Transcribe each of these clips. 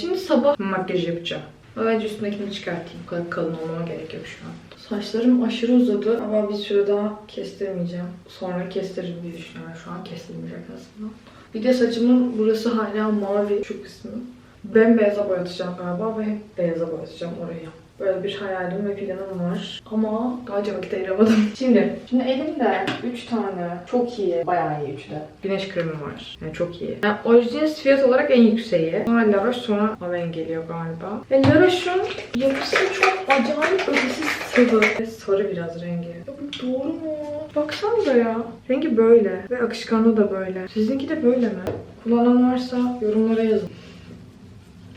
Şimdi sabah makyaj yapacağım. Önce üstündekini çıkartayım. Bu kadar kalın olmama gerek yok şu an. Saçlarım aşırı uzadı ama bir süre daha kestirmeyeceğim. Sonra kestiririm diye düşünüyorum. Şu an kestirmeyecek aslında. Bir de saçımın burası hala mavi şu kısmı. Bembeyaza boyatacağım galiba ve beyaza boyatacağım orayı. Böyle bir hayalim ve planım var. Ama galiba vakit ayıramadım. Şimdi, şimdi elimde 3 tane çok iyi, bayağı iyi üçü de. Güneş kremi var. Yani çok iyi. Yani orijinal fiyat olarak en yükseği. Sonra La Roche sonra Aven geliyor galiba. Ve La Roche'un yapısı çok acayip ötesi sıvı. Ve sarı biraz rengi. Ya bu doğru mu? Baksanıza ya. Rengi böyle. Ve akışkanlığı da böyle. Sizinki de böyle mi? Kullanan varsa yorumlara yazın.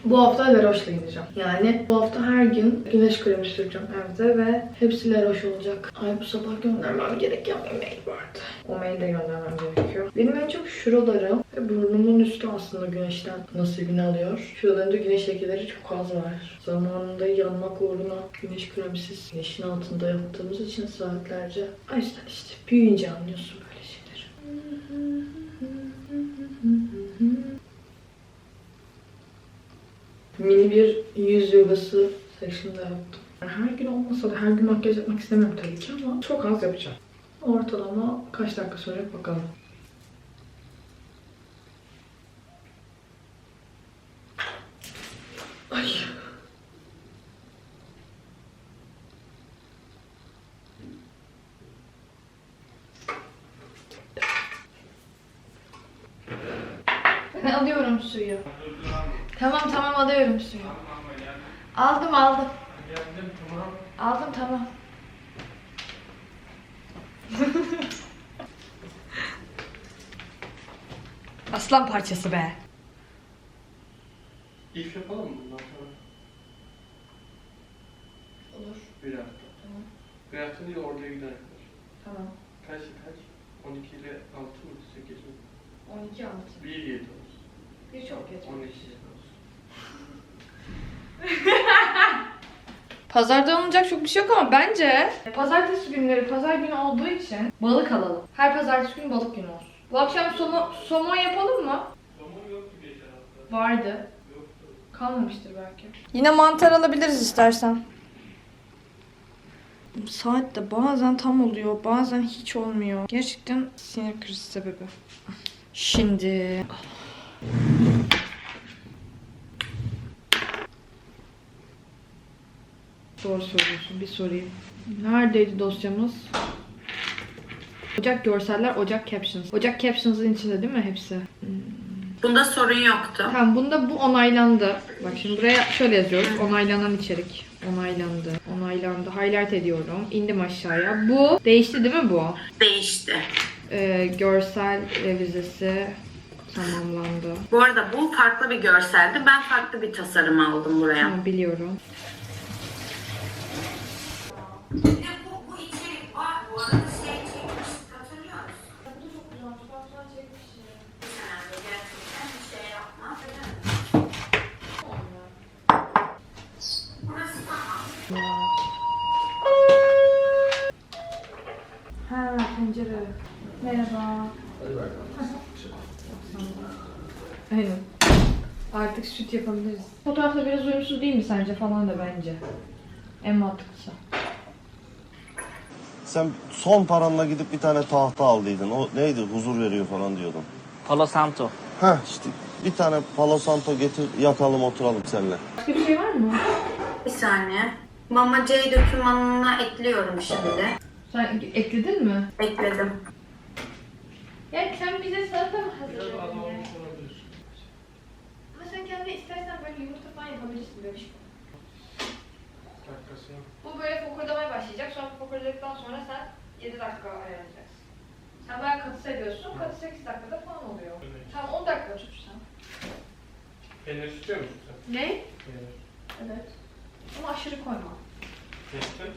Bu hafta La Roche'la gideceğim. Yani bu hafta her gün güneş kremi süreceğim evde ve hepsi Roche olacak. Ay bu sabah göndermem gereken bir mail vardı. O maili de göndermem gerekiyor. Benim en çok şuralarım ve burnumun üstü aslında güneşten nasibini alıyor. Şuralarında güneş lekeleri çok az var. Zamanında yanmak uğruna güneş kremsiz güneşin altında yattığımız için saatlerce. O yüzden işte büyüyünce anlıyorsun mini bir yüz yogası session'da yaptım. Her gün olmasa da her gün makyaj yapmak istemiyorum tabii ki ama çok az yapacağım. Ortalama kaç dakika sürecek bakalım. Ay. Ben alıyorum suyu. Tamam tamam alıyorum suyu. Aldım aldım. Aldım tamam. Aslan parçası be. İlk yapalım mı bundan sonra? Olur. Bir hafta. Tamam. Bir hafta değil oraya gidene kadar. Tamam. Kaç kaç? 12 ile 6 mı? 8 mi? 12 6. 1 7 olsun. Bir çok geç. 12 7 olsun. Pazarda alınacak çok bir şey yok ama bence pazartesi günleri pazar günü olduğu için balık alalım. Her pazartesi günü balık günü olsun. Bu akşam somo, somon yapalım mı? Somon yoktu geçen hafta. Vardı. Yoktu. Kalmamıştır belki. Yine mantar alabiliriz istersen. Saat de bazen tam oluyor, bazen hiç olmuyor. Gerçekten sinir krizi sebebi. Şimdi... Doğru söylüyorsun. Bir sorayım. Neredeydi dosyamız? Ocak görseller, Ocak captions. Ocak captions'ın içinde değil mi hepsi? Bunda sorun yoktu. Tamam bunda bu onaylandı. Bak şimdi buraya şöyle yazıyoruz. Onaylanan içerik. Onaylandı. Onaylandı. Highlight ediyorum. İndim aşağıya. Bu değişti değil mi bu? Değişti. Ee, görsel revizesi tamamlandı. Bu arada bu farklı bir görseldi. Ben farklı bir tasarım aldım buraya. Tamam biliyorum. Fotoğrafta biraz uyumsuz değil mi sence falan da bence. En mantıklısı. Sen son paranla gidip bir tane tahta aldıydın. O neydi? Huzur veriyor falan diyordun. Palo Santo. Heh işte bir tane Palo Santo getir yakalım oturalım seninle. Başka bir şey var mı? Bir saniye. Mama C dokümanına ekliyorum şimdi. Sen ekledin mi? Ekledim. Ya sen bize salata mı hazırladın ya? olmuş olabilir. Ama sen kendi istersen böyle yumurta falan yapabilirsin bebiş. Dakikası yok. Bu böyle fokurdamaya başlayacak. Sonra fokurdadıktan sonra sen 7 dakika ayarlayacaksın. Sen bayağı katı seviyorsun. Katı 8 dakikada falan oluyor. Evet. Tamam 10 dakika tut sen. Peynir istiyor musun sen? Ne? Peynir. Evet. Ama aşırı koyma. Kestin.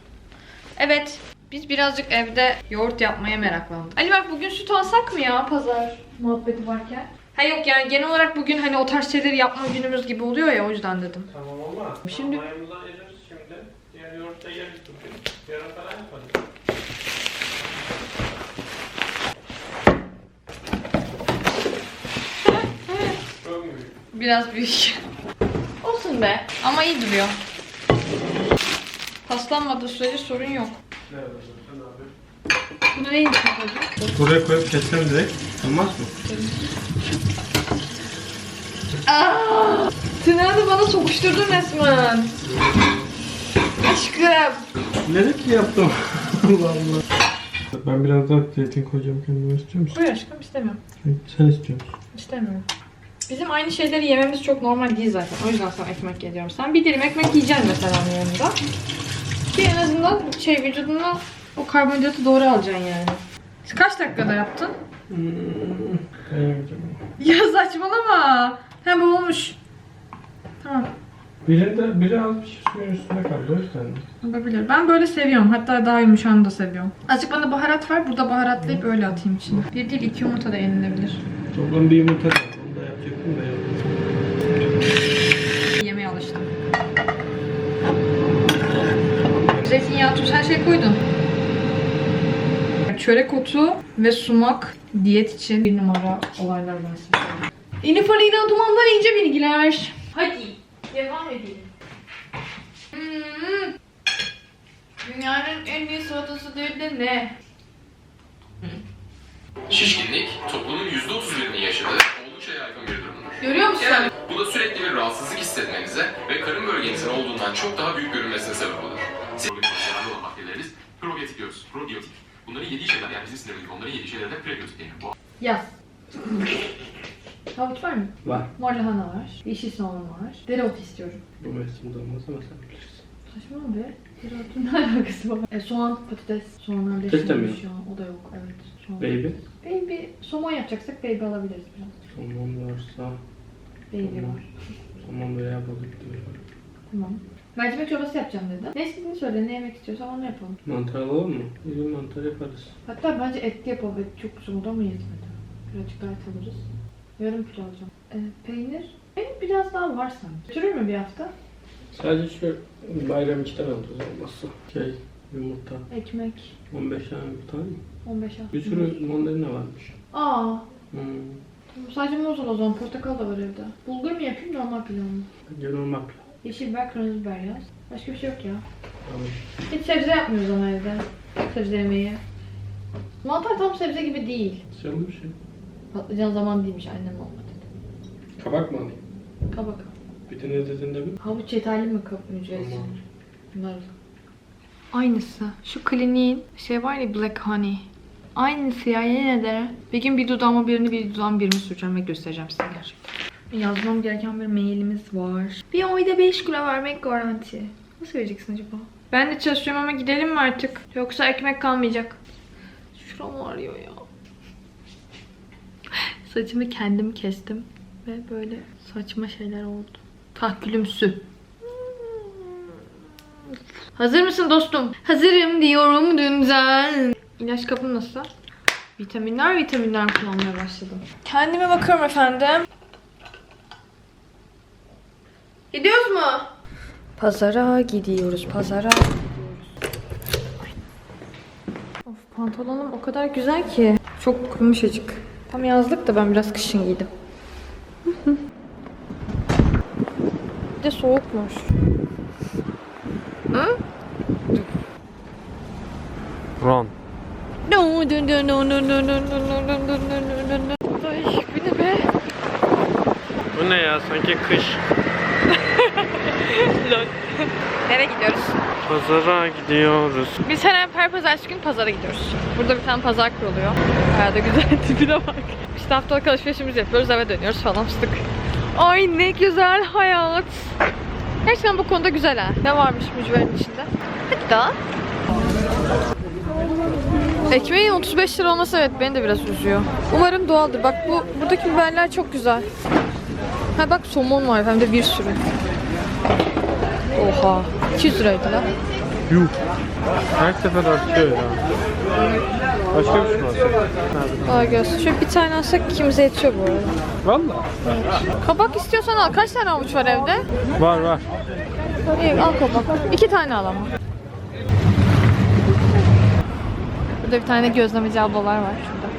Evet. Biz birazcık evde yoğurt yapmaya meraklandık. Ali bak bugün süt alsak mı ya pazar muhabbeti varken? Ha yok yani genel olarak bugün hani o tarz şeyleri yapma günümüz gibi oluyor ya o yüzden dedim. Tamam ama. Şimdi- Mayımıza yeriz şimdi. Diğer yoğurtta yeriz bugün. Yarın falan yaparız. Biraz büyük. olsun be. Ama iyi duruyor. Paslanmadığı sürece sorun yok. Bunu koydun? Buraya koyup kessem direkt olmaz mı? Tırnağı bana sokuşturdun resmen. Aşkım. Bilerek mi yaptım? Allah Allah. Ben biraz daha zeytin koyacağım kendime istiyor musun? Buyur aşkım istemiyorum. Sen istiyor musun? İstemiyorum. Bizim aynı şeyleri yememiz çok normal değil zaten. O yüzden sana ekmek yediyorum. Sen bir dilim ekmek yiyeceksin mesela yanında. Ki en azından şey vücuduna o karbonhidratı doğru alacaksın yani. Kaç dakikada yaptın? Dayanameyeceğim. Ya saçmalama. Hem olmuş. Tamam. Birinde, biri az bir şey suyun üstünde kaldı o yüzden. Olabilir. Ben böyle seviyorum. Hatta daha yumuşağını da seviyorum. Azıcık bana baharat ver. Burada baharatlayıp öyle atayım içine. Bir değil iki yumurta da yenilebilir. Toplam bir yumurta kaldı. Onu da yapacaktım da yapmadım. Yemeğe alıştım. Zeytinyağı, tuz her şey koydun. Çörek otu ve sumak diyet için bir numara olaylar ben size söyleyeyim. İnifalina dumandan ince bilgiler. Hadi devam edelim. Hmm. Dünyanın en iyi salatası değil de ne? Şişkinlik, toplumun %31'ini yaşadığı oldukça yaygın bir durumdur. Görüyor musun? Yani bu da sürekli bir rahatsızlık hissetmenize ve karın bölgenizin olduğundan çok daha büyük görünmesine sebep olur. Siz probiyotik diyoruz, probiyotik. Bunların yediği şeyler, yani bizim sinirimizdeki onların yediği de prebiyotik denir. Bu Yaz. Havuç var mı? Var. Mor lahana var. Yeşil soğan var. Dereotu istiyorum. Bu mevsimde olmaz ama sen bilirsin. Saçma be. Dereotun ne alakası var? E, soğan, patates. Soğanlar Patates de mi leşmemiş şu an. O da yok. Evet. Soğan. Baby. Baby. Somon yapacaksak baby alabiliriz biraz. Somon varsa Baby Somon. var. somon veya balık diyor. Tamam. Mercimek çorbası yapacağım dedim. Ne istediğini söyle. Ne yemek istiyorsan onu yapalım. Mantar alalım mı? Bir mantar yaparız. Hatta bence etli yapalım. Et çok soğuda mı yetmedi? Birazcık daha alırız. Yarım kilo alacağım. E, peynir. Peynir biraz daha var sanki. Götürür mü bir hafta? Sadece şu bayram içten alırız olmazsa. Şey, yumurta. Ekmek. 15 tane yumurta mı? 15 hafta. Bir sürü mandalina varmış. Aa. Hmm. Sadece muz o zaman. Portakal da var evde. Bulgur mu yapayım normal pilav mı? Bence normal pilav. Yeşil biber, kırmızı biber yaz. Başka bir şey yok ya. Tamam. Hiç sebze yapmıyoruz ama evde. Sebze yemeği. Mantar tam sebze gibi değil. Sıralı bir şey. Patlıcan zaman değilmiş annem olmadı. Kabak mı alayım? Kabak. Bir de ne dedin de bir? Havuç yeterli mi kap mücverisi? Tamam. Bunlar. Aynısı. Şu kliniğin şey var ya Black Honey. Aynısı ya yine de. Bir gün bir dudağıma birini bir dudağıma birini süreceğim ve göstereceğim size gerçekten. Yazmam gereken bir mailimiz var. Bir ayda 5 kilo vermek garanti. Nasıl vereceksin acaba? Ben de çalışıyorum ama gidelim mi artık? Yoksa ekmek kalmayacak. Şuram ağrıyor ya. Saçımı kendim kestim. Ve böyle saçma şeyler oldu. Tahkülümsü. Hazır mısın dostum? Hazırım diyorum dünden. İlaç kapım nasıl? Vitaminler vitaminler kullanmaya başladım. Kendime bakıyorum efendim. Gidiyoruz mu? Pazara gidiyoruz. Pazara gidiyoruz. Of pantolonum o kadar güzel ki. Çok yumuşacık. Tam yazlık da ben biraz kışın giydim. Bir de soğukmuş. Hı? Ron. No, no, no, no, no, no, no, no, no, no, no, no, no, no. Ay bu ne be? Bu ne ya? Sanki kış. Lol. Nereye gidiyoruz? Pazara gidiyoruz. Biz her, her pazartesi gün pazara gidiyoruz. Burada bir tane pazar kuruluyor. Bayağı da güzel tipine bak. İşte haftalık alışverişimizi yapıyoruz eve dönüyoruz falan fıstık. Ay ne güzel hayat. Gerçekten bu konuda güzel ha. Ne varmış mücverin içinde? Hadi daha. Ekmeğin 35 lira olması evet beni de biraz üzüyor. Umarım doğaldır. Bak bu buradaki biberler çok güzel. Ha bak somon var hem de bir sürü. Oha. 200 liraydı lan. Yuh. Her sefer artıyor ya. Başka bir şey var. Kolay gelsin. Şöyle bir tane alsak ikimize yetiyor bu arada. Valla. Kabak istiyorsan al. Kaç tane avuç var evde? Var var. İyi al kabak. İki tane al ama. Burada bir tane gözlemeci ablalar var şurada.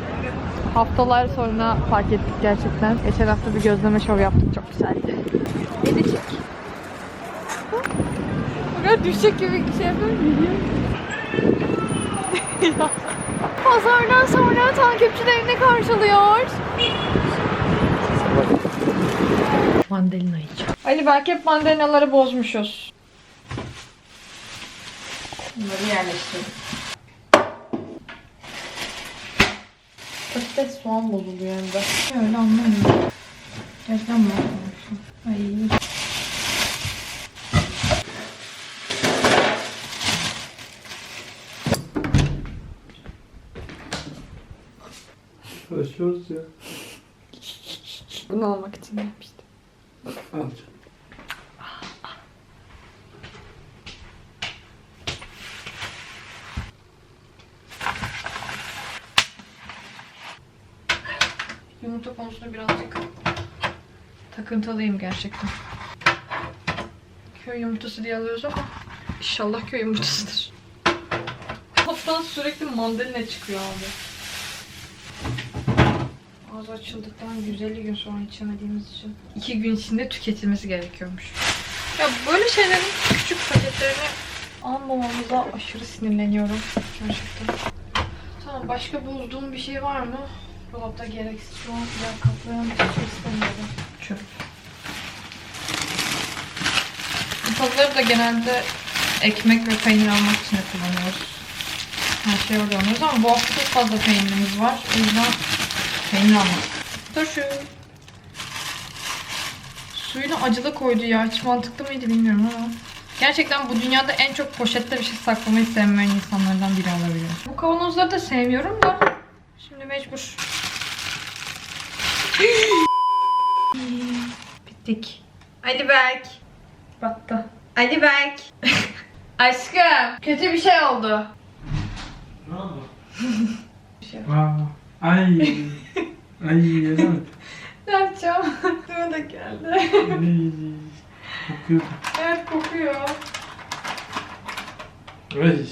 Haftalar sonra fark ettik gerçekten. Geçen hafta bir gözleme şov yaptık. Çok güzeldi. Yedi çek. Düşecek gibi şey yapıyorum. Pazardan sonra takipçilerini karşılıyor. Mandalina yiyeceğim. Ali belki hep mandalinaları bozmuşuz. Bunları yerleştirelim. Patates soğan bozuluyor hem de. Öyle anlamıyorum. Gerçekten mi anlamışım? Ay. Çalışıyoruz ya. Bunu almak için yapmıştım. Al canım. Yumurta konusunda birazcık takıntılıyım gerçekten. Köy yumurtası diye alıyoruz ama inşallah köy yumurtasıdır. Kaptan sürekli mandalina çıkıyor abi. Ağzı açıldıktan 150 gün sonra içemediğimiz için 2 gün içinde tüketilmesi gerekiyormuş. Ya böyle şeylerin küçük paketlerini almamamıza aşırı sinirleniyorum gerçekten. Tamam başka bulduğum bir şey var mı? Dolapta gereksiz şu an yer kaplayan bir şey istemiyorum. Çöp. Bu tavukları da genelde ekmek ve peynir almak için kullanıyoruz. Her şey orada alıyoruz ama bu hafta çok fazla peynirimiz var. O yüzden peynir almak. Turşu. Suyunu acılı koydu ya. Hiç mantıklı mıydı bilmiyorum ama. Gerçekten bu dünyada en çok poşette bir şey saklamayı sevmeyen insanlardan biri olabilir. Bu kavanozları da sevmiyorum da. Şimdi mecbur. Bittik. Ali Berk. Battı. Ali Berk. Aşkım. Kötü bir şey oldu. Ne oldu? Bir şey Aa, ay. ay evet. Ne yapacağım? Aklıma da geldi. Ay, Kokuyor. evet kokuyor. Ay.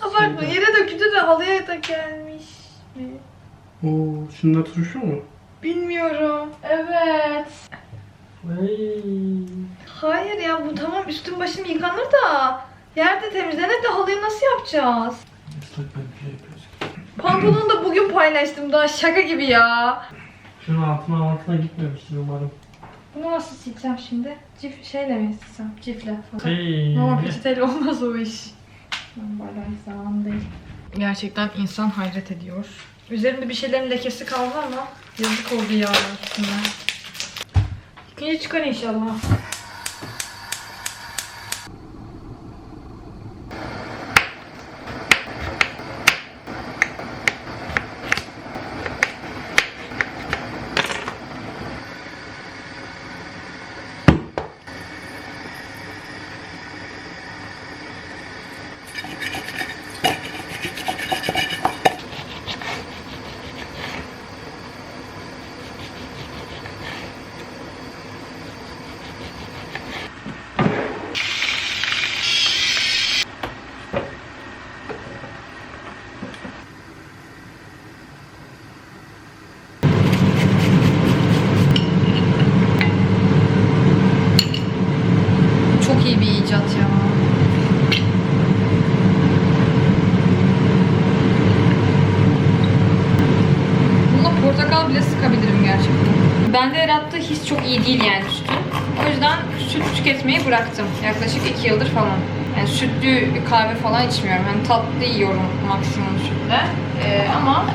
Abartma yere döküldü de halıya da gelmiş. mi? Oo, şunlar turşu mu? Bilmiyorum. Evet. Ay. Hayır ya bu tamam üstüm başım yıkanır da yerde temizlenir de halıyı nasıl yapacağız? Islak ben. Pantolonu da bugün paylaştım daha şaka gibi ya. Şunun altına altına gitmemiştir umarım. Bunu nasıl sileceğim şimdi? Cif şeyle mi silsem? Cifle falan. Hey. Ama peçeteyle olmaz o iş. Ben bardak zaman değil. Gerçekten insan hayret ediyor. Üzerimde bir şeylerin lekesi kaldı ama yazık oldu ya ikisine. İkinci çıkar inşallah. Çok iyi bir icat ya. Bununla portakal bile sıkabilirim gerçekten. Bende yarattığı his çok iyi değil yani sütün. O yüzden süt tüketmeyi bıraktım. Yaklaşık iki yıldır falan. Yani sütlü kahve falan içmiyorum. Hani tatlı yiyorum maksimum sütle. Ee, ama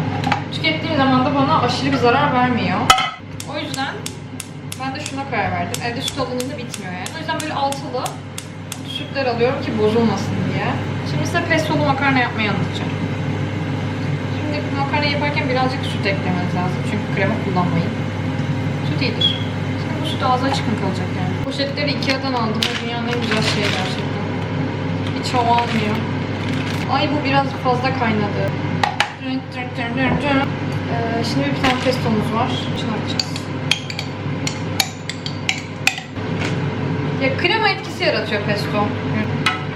tükettiğim zaman da bana aşırı bir zarar vermiyor. O yüzden ben de şuna karar verdim. Evde süt alınında bitmiyor yani. O yüzden böyle altılı sütler alıyorum ki bozulmasın diye. Şimdi size pestolu makarna yapmayı anlatacağım. Şimdi makarna yaparken birazcık süt eklemeniz lazım. Çünkü krema kullanmayın. Süt iyidir. Süt ağzı açık mı kalacak yani? Poşetleri Ikea'dan aldım. Dünyanın en güzel şeyi gerçekten. Hiç hava almıyor. Ay bu biraz fazla kaynadı. Ee, şimdi bir tane pestomuz var. Şunu. Ya krema etkisi yaratıyor pesto.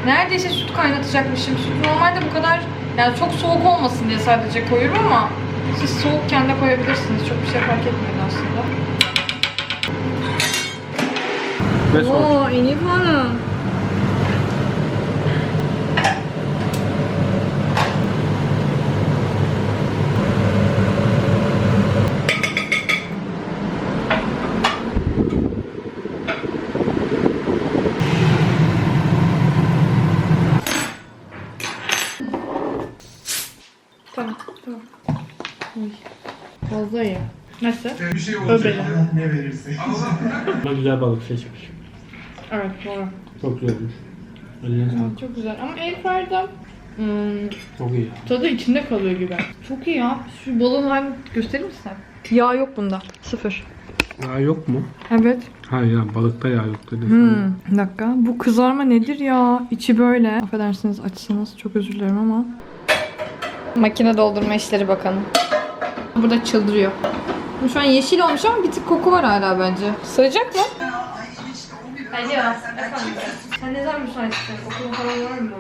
Neredeyse süt kaynatacakmışım. Süt normalde bu kadar yani çok soğuk olmasın diye sadece koyuyorum ama siz soğukken de koyabilirsiniz. Çok bir şey fark etmedi aslında. Ve son. Oo, Elif Hanım. Tamam, tamam. Uy. Fazla iyi. Nasıl? Öbeli. Ama güzel balık seçmiş. Evet, doğru. Çok güzelmiş. Eline sağlık. Çok güzel ama airfryer'da hmm, Çok iyi. tadı içinde kalıyor gibi. Çok iyi ya. Şu balığın halini gösterir misin? Yağ yok bunda. Sıfır. Yağ yok mu? Evet. Hayır ya balıkta yağ yok dedi. Hmm. Bir dakika. Bu kızarma nedir ya? İçi böyle. Affedersiniz açsanız. Çok özür dilerim ama. Makine doldurma işleri bakalım. Burada çıldırıyor. Bu Şu an yeşil olmuş ama bir tık koku var hala bence. Sığacak mı? Alo, efendim. Sen ne zaman müsaitsin? Okulun falan var mı?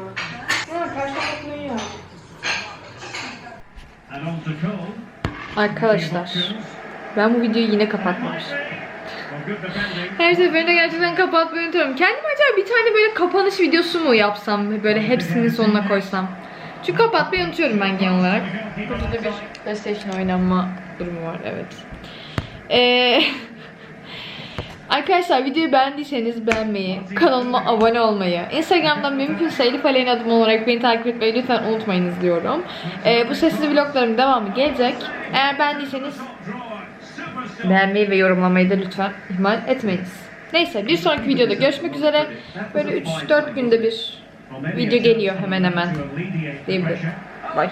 Ha, karşı okulun ya. Arkadaşlar, ben bu videoyu yine kapatmamışım. Her seferinde gerçekten kapatmayı unutuyorum. Kendim acaba bir tane böyle kapanış videosu mu yapsam? Böyle hepsini sonuna koysam. Çünkü kapatmayı unutuyorum ben genel olarak. Burada da bir PlayStation oynanma durumu var, evet. Ee, Arkadaşlar videoyu beğendiyseniz beğenmeyi, kanalıma abone olmayı, Instagram'dan mümkünse Elif Aleyna adım olarak beni takip etmeyi lütfen unutmayınız diyorum. Ee, bu sesli vlogların devamı gelecek. Eğer beğendiyseniz beğenmeyi ve yorumlamayı da lütfen ihmal etmeyiniz. Neyse bir sonraki videoda görüşmek üzere. Böyle 3-4 günde bir video geliyor hemen hemen diyebilirim. Bye.